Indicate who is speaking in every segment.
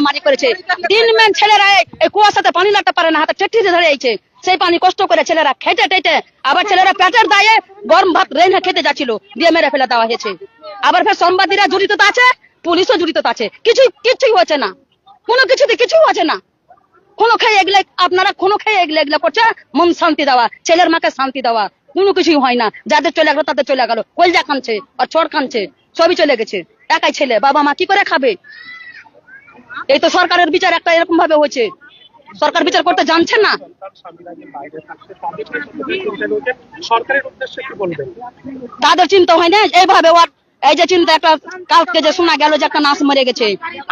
Speaker 1: মারি করেছে। দিন ছেলেরা এই- কুয়াশাতে পানি লাগতে পারে না, হাতে ধরে সেই পানি কষ্ট করে ছেলেরা খেটে টেটে, আবার ছেলেরা পেটের দায়ে গরম ভাত খেতে যাচ্ছিল, দিয়ে মেরে ফেলে দেওয়া হয়েছে। আবার ফের জড়িত আছে, পুলিশও জড়িত আছে। কিছুই কিছুই না। কোনো কিছুতে না। কোনো খেয়ে আপনারা কোনো খেয়ে করছে, মন শান্তি দেওয়া, ছেলের মাকে শান্তি দেওয়া। কোনো কিছুই হয় না। যাদের চলে গেলো, তাদের চলে গেল। কলজা কানছে আর চড় কানছে সবই চলে গেছে। একাই ছেলে, বাবা মা কি করে খাবে? এই তো সরকারের বিচার একটা এরকম ভাবে হয়েছে। সরকার বিচার করতে জানছে না?
Speaker 2: তাদের
Speaker 1: চিন্তা হয় না এইভাবে ওর এই যে চিন্তা একটা কালকে যে শোনা গেল যে একটা নাচ মরে গেছে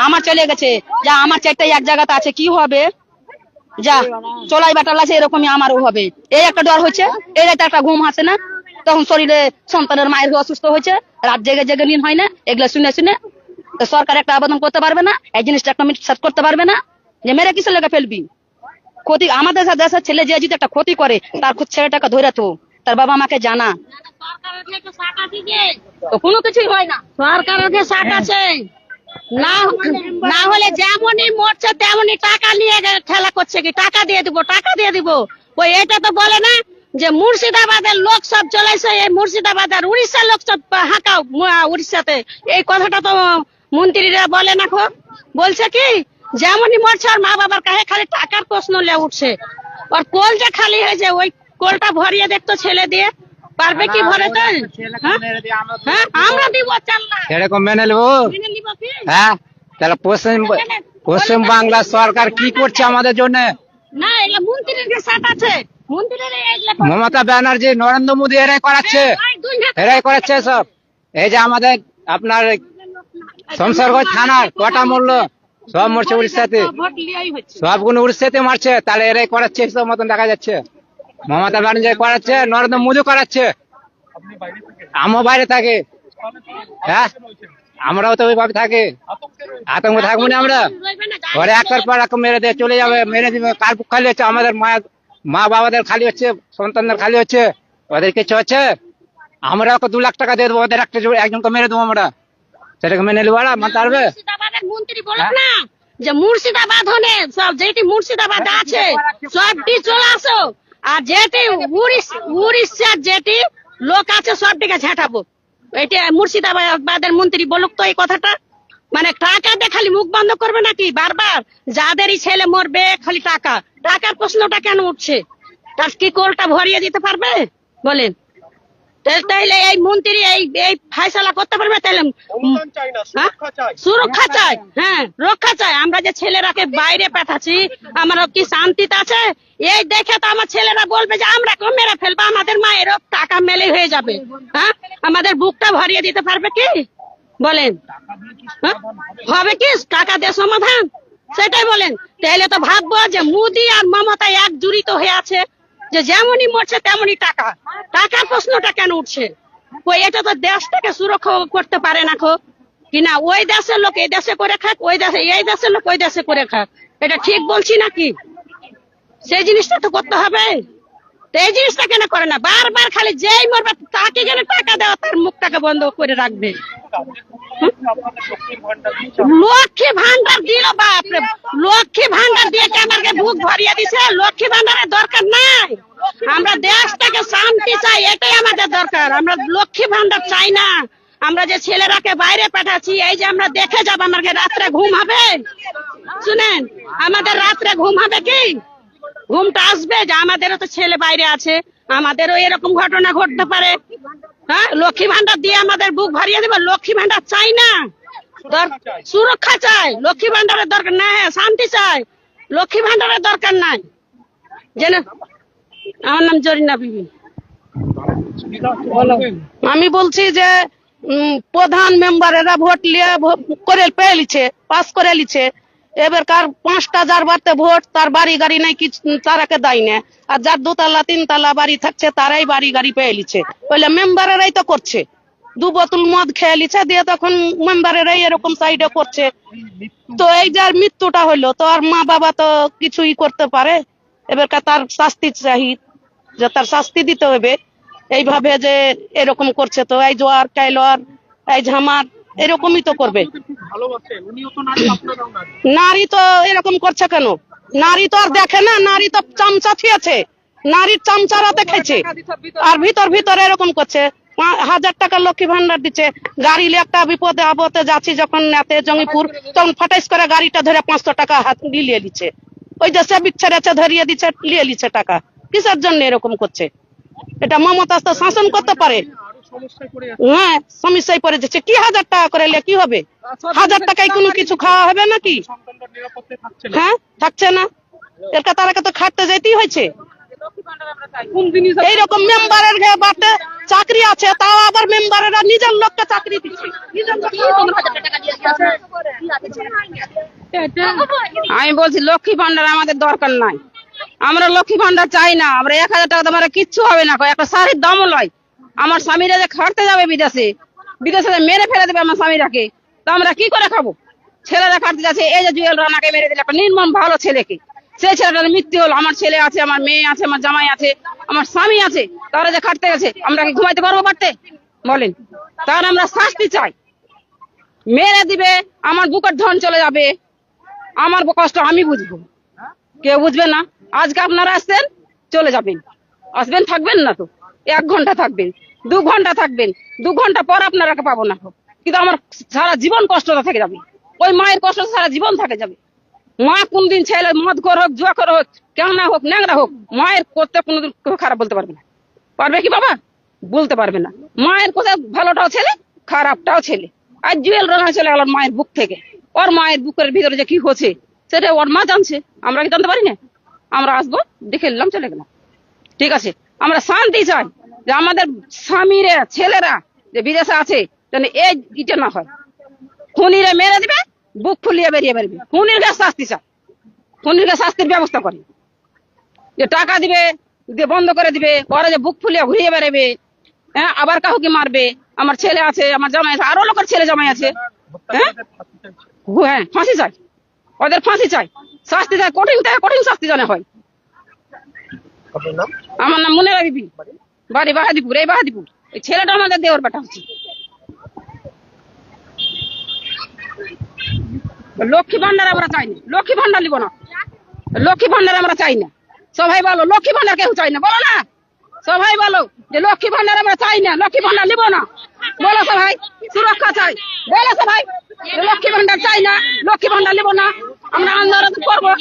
Speaker 1: আমার চলে গেছে যা আমার চারটাই এক জায়গাতে আছে কি হবে? যা চলাই বাটাল আছে এরকমই আমারও হবে। এই একটা ডর হচ্ছে এই রাতে একটা ঘুম আসে না তখন শরীরে সন্তানের মায়ের অসুস্থ হয়েছে রাত জেগে জেগে নিন হয় না এগুলো শুনে শুনে সরকার একটা আবেদন করতে পারবে না, এই জিনিসটা একটা সেট করতে পারবে না, যে মেরে কিসের লেগে ফেলবি? ক্ষতি, আমাদের দেশে- দেশের ছেলে যে যদি একটা ক্ষতি করে, তার খুব ছেলেটাকে ধরে তো তার বাবা মাকে জানা। কোনো কিছুই হয় না।
Speaker 3: সরকারের শাক আছে, না হলে যেমনই মরছে, তেমনই টাকা নিয়ে খেলা করছে কি? টাকা দিয়ে দিব, টাকা দিয়ে দিব। ওই এটা তো বলে না যে মুর্শিদাবাদের লোক সব চলেছে এই মুর্শিদাবাদের উড়িষ্যার লোক সব হাঁকাও, উড়িষ্যাতে। এই কথাটা তো মন্ত্রীরা বলে না খো। বলছে কি যেমনই মরছে আর মা বাবার কাছে খালি টাকার প্রশ্ন লে উঠছে। আর কোল যে খালি হয়েছে ওই কোলটা ভরিয়ে দেখতো ছেলে দিয়ে। পারবে কি ভরে তো হ্যাঁ? হ্যাঁ আমরা দিব চাল না।
Speaker 4: এরকম মেনে নেব?
Speaker 3: মেনে নিব কি?
Speaker 4: হ্যাঁ তাহলে পশ্চিম পশ্চিম বাংলা সরকার কি করছে আমাদের জন্য?
Speaker 3: না এগুলা মন্ত্রীর যে সাথ আছে।
Speaker 4: মমতা ব্যানার্জি নরেন্দ্র মোদী এরাই করাচ্ছে।
Speaker 3: হাত
Speaker 4: এরাই করাচ্ছে সব। এই যে আমাদের আপনার শমশারগঞ্জ থানার কটা মূল্য সব মরছে উড়িষ্যাতে।
Speaker 3: হচ্ছে
Speaker 4: সবগুলো উড়িষ্যাতে মারছে। তাহলে এরাই করাচ্ছে সব মতন দেখা যাচ্ছে। মমতা ব্যানার্জি করাচ্ছে, নরেন্দ্র মোদী করাচ্ছে। আমও বাইরে থাকে। হ্যাঁ? আমরাও তো ওইভাবে থাকি।
Speaker 2: আতঙ্কে
Speaker 4: থাকব না আমরা। ঘরে একটার পর এক মেরে দিয়ে চলে যাবে, মেরে দিবে। কার খালি হচ্ছে? আমাদের মা মা বাবাদের খালি হচ্ছে, সন্তানদের খালি হচ্ছে। ওদের কিছু হচ্ছে? আমরা ওকে দু লাখ টাকা দিয়ে দেবো, ওদের একটা একজনকে মেরে দেবো আমরা। সেটাকে মেনে নেব না মানতে পারবে
Speaker 3: মুর্শিদাবাদের মন্ত্রী বলক না যে মুর্শিদাবাদ হনে সব যেটি মুর্শিদাবাদ আছে সবটি চলে আসো। আর যেটি উড়িষ্যার যেটি লোক আছে সবটিকে ঝাঁটাবো এটা মুর্শিদাবাদের মন্ত্রী বলুক তো এই কথাটা। মানে টাকা দিয়ে খালি মুখ বন্ধ করবে নাকি? বারবার যাদেরই ছেলে মরবে খালি টাকা। টাকার প্রশ্নটা কেন উঠছে? তার কি কোলটা ভরিয়ে দিতে পারবে? বলেন। তাইলে এই মন্ত্রী এই এই ফাইসলা করতে পারবে? তাহলে হ্যাঁ?
Speaker 2: সুরক্ষা চাই।
Speaker 3: হ্যাঁ রক্ষা চাই। আমরা যে ছেলেরাকে বাইরে পাঠাচ্ছি আমরা কি শান্তিতে আছে? এই দেখে তো আমার ছেলেরা বলবে যে আমরা কেউ মেরে ফেলব? আমাদের মায়েরও টাকা মেলে হয়ে যাবে। হ্যাঁ? আমাদের বুকটা ভরিয়ে দিতে পারবে কি? বলেন। হ্যাঁ? হবে কি? টাকা দিয়ে সমাধান? সেটাই বলেন। তাহলে তো ভাববো যে মোদি আর মমতা এক জুড়িত হয়ে আছে। যে যেমনই মরছে তেমনই টাকা। টাকার প্রশ্নটা কেন উঠছে? এটা তো দেশটাকে সুরক্ষা করতে পারে না খো। কিনা ওই দেশের লোক এই দেশে করে খাক, ওই দেশে এই দেশের লোক ওই দেশে করে খাক। এটা ঠিক বলছি নাকি? সেই জিনিসটা তো করতে হবে। এই জিনিসটা কেন করে না? বারবার খালি যেই মরবে তাকে কেন টাকা দেওয়া তার মুখটাকে বন্ধ করে রাখবে? লক্ষ্মী ভান্ডার দিল বাপরে লক্ষ্মী ভান্ডার দিয়ে বুক ভরিয়ে দিছে লক্ষ্মী ভান্ডারের দরকার নাই। আমরা দেশটাকে শান্তি চাই এটাই আমাদের দরকার। আমরা লক্ষ্মী ভান্ডার চাই না। আমরা যে ছেলেরাকে বাইরে পাঠাচ্ছি এই যে আমরা দেখে যাব আমাকে রাত্রে ঘুম হবে। শুনেন আমাদের রাত্রে ঘুম হবে কি? ঘুমটা আসবে যে আমাদেরও তো ছেলে বাইরে আছে আমাদেরও এরকম ঘটনা ঘটতে পারে। হ্যাঁ লক্ষ্মী ভান্ডার দিয়ে আমাদের বুক ভরিয়ে দেবে লক্ষ্মী ভান্ডার চাই না। সুরক্ষা চাই লক্ষ্মী ভান্ডারের দরকার না হ্যাঁ, শান্তি চাই। লক্ষ্মী ভান্ডারের দরকার নাই। যেন আমার নাম জরিনা বিবি।
Speaker 1: আমি বলছি যে প্রধান মেম্বারেরা ভোট নিয়ে করে পেয়ে লিছে, পাস করে লিছে। এবার কার পাঁচটা যার বাড়তে ভোট, তার বাড়ি গাড়ি নাই, কি তারাকে দেয় না আর যার দুতলা, তিনতলা বাড়ি থাকছে, তারাই বাড়ি গাড়ি পেয়ে লিছে। বলে, মেম্বারেরাই তো করছে। দু বোতল মদ খেয়ে লিছে, দিয়ে তখন মেম্বারেরাই এরকম সাইডে করছে। তো এই যার মৃত্যুটা হলো তো আর মা বাবা তো কিছুই করতে পারে? এবার তার শাস্তি চাহি যে তার শাস্তি দিতে হবে। এইভাবে যে এরকম করছে, তো এই জোয়ার কাইলর এই ঝামার
Speaker 5: এরকমই তো করবে।
Speaker 2: নারী
Speaker 5: তো এরকম করছে কেন? নারী তো আর দেখে না, নারী তো চামচা থিয়েছে নারীর চামচারা দেখেছে আর ভিতর ভিতর এরকম করছে। হাজার টাকা লক্ষ্মী ভান্ডার দিচ্ছে। গাড়ি একটা বিপদে আপদে যাচ্ছি যখন এতে জঙ্গিপুর তখন ফাটাইস করে গাড়িটা ধরে পাঁচশো টাকা হাত নিয়ে নিচ্ছে ওই যে সেবিক ছেড়েছে ধরিয়ে দিচ্ছে নিয়ে নিচ্ছে টাকা। কিসের জন্য এরকম করছে? এটা মমতা তো শাসন করতে পারে। হ্যাঁ সমস্যায় পড়ে যাচ্ছে কি হাজার টাকা করে কি হবে? হাজার টাকায় কোনো কিছু খাওয়া হবে নাকি?
Speaker 2: সন্তানরা থাকছে না।
Speaker 5: হ্যাঁ থাকছে না। এরকা তারাকে তো খাটতে যেতেই হয়েছে। এইরকম মেম্বারের বাটে চাকরি আছে তাও আবার মেম্বারেরা নিজের লোককে চাকরি দিচ্ছে।
Speaker 3: আমি বলছি লক্ষ্মী ভান্ডার আমাদের দরকার নাই। আমরা লক্ষ্মী ভান্ডার চাই না আমরা এক হাজার টাকা তোমার কিচ্ছু হবে না। একটা শাড়ির দামও লয়। আমার স্বামীরা যে খাটতে যাবে বিদেশে বিদেশে যে মেরে ফেলে দেবে আমার স্বামীরাকে তো আমরা কি করে খাব? ছেলেরা খাটতে যাচ্ছে এই যে জুয়েল রানাকে মেরে দিলে একটা নির্মম ভালো ছেলেকে। সেই ছেলেটার মৃত্যু হলো। আমার ছেলে আছে, আমার মেয়ে আছে, আমার জামাই আছে, আমার স্বামী আছে। তারা যে খাটতে গেছে, আমরা কি ঘুমাইতে পারব পারতে বলেন। তার আমরা শাস্তি চাই। মেরে দিবে, আমার বুকের ধন চলে যাবে। আমার কষ্ট আমি বুঝব। কেউ বুঝবে না। আজকে আপনারা আসছেন, চলে যাবেন। আসবেন, থাকবেন না তো। এক ঘণ্টা থাকবেন, দু ঘণ্টা থাকবেন, দু ঘণ্টা পর আপনারা পাবো না। কিন্তু আমার সারা জীবন কষ্টটা থেকে যাবে। ওই মায়ের কষ্ট সারা জীবন থাকে যাবে। মা কোনদিন ছেলে মদ কর হোক জুয়া কর হোক কেমন হোক, ন্যাংরা হোক, মায়ের করতে কোনোদিন কেউ খারাপ বলতে পারবে না। পারবে কি বাবা? বলতে পারবে না। মায়ের কোথায় ভালোটাও ছেলে, খারাপটাও ছেলে। আর জুয়েল রানা চলে গেল মায়ের বুক থেকে। ওর মায়ের বুকের ভিতরে যে কি হচ্ছে, সেটা ওর মা জানছে। আমরা কি জানতে পারি না? আমরা আসব, দেখে নিলাম, চলে গেলাম। ঠিক আছে, আমরা শান্তি চাই যে আমাদের স্বামীরা, ছেলেরা যে বিদেশে আছে, যেন এই ইটা না হয়। খুনিরে মেরে দিবে বুক ফুলিয়ে বেরিয়ে বেরবে। খুনির গাছ শাস্তি চাই খুনির গাছ শাস্তির ব্যবস্থা করে। যে টাকা দিবে দিয়ে বন্ধ করে দিবে পরে যে বুক ফুলিয়ে ঘুরিয়ে বেরোবে হ্যাঁ আবার কাউকে মারবে আমার ছেলে আছে আমার জামাই আছে আরও লোকের ছেলে জামাই আছে হ্যাঁ? হ্যাঁ ফাঁসি চাই। ওদের ফাঁসি চাই। শাস্তি চাই কঠিন থেকে কঠিন শাস্তি জানে হয়। আমার নাম মুনেরা বিবি। বাড়ি বাহাদিপুর এই বাহাদিপুর এই ছেলেটা আমাদের দেওয়ার বেটা হচ্ছে। লক্ষ্মী ভান্ডার আমরা চাই না। লক্ষ্মী ভান্ডার নিব না। লক্ষ্মী ভান্ডার আমরা চাই না। সবাই বলো, লক্ষ্মী ভান্ডার কেউ চাই না। বলো না। সবাই বলো যে লক্ষ্মী ভান্ডার আমরা চাই না। লক্ষ্মী ভান্ডার নিব না। বলো সবাই, সুরক্ষা চাই। বলো সবাই লক্ষ্মী ভান্ডার চাই না, লক্ষ্মী ভান্ডার নিব না। আমরা আন্দোলন করবে।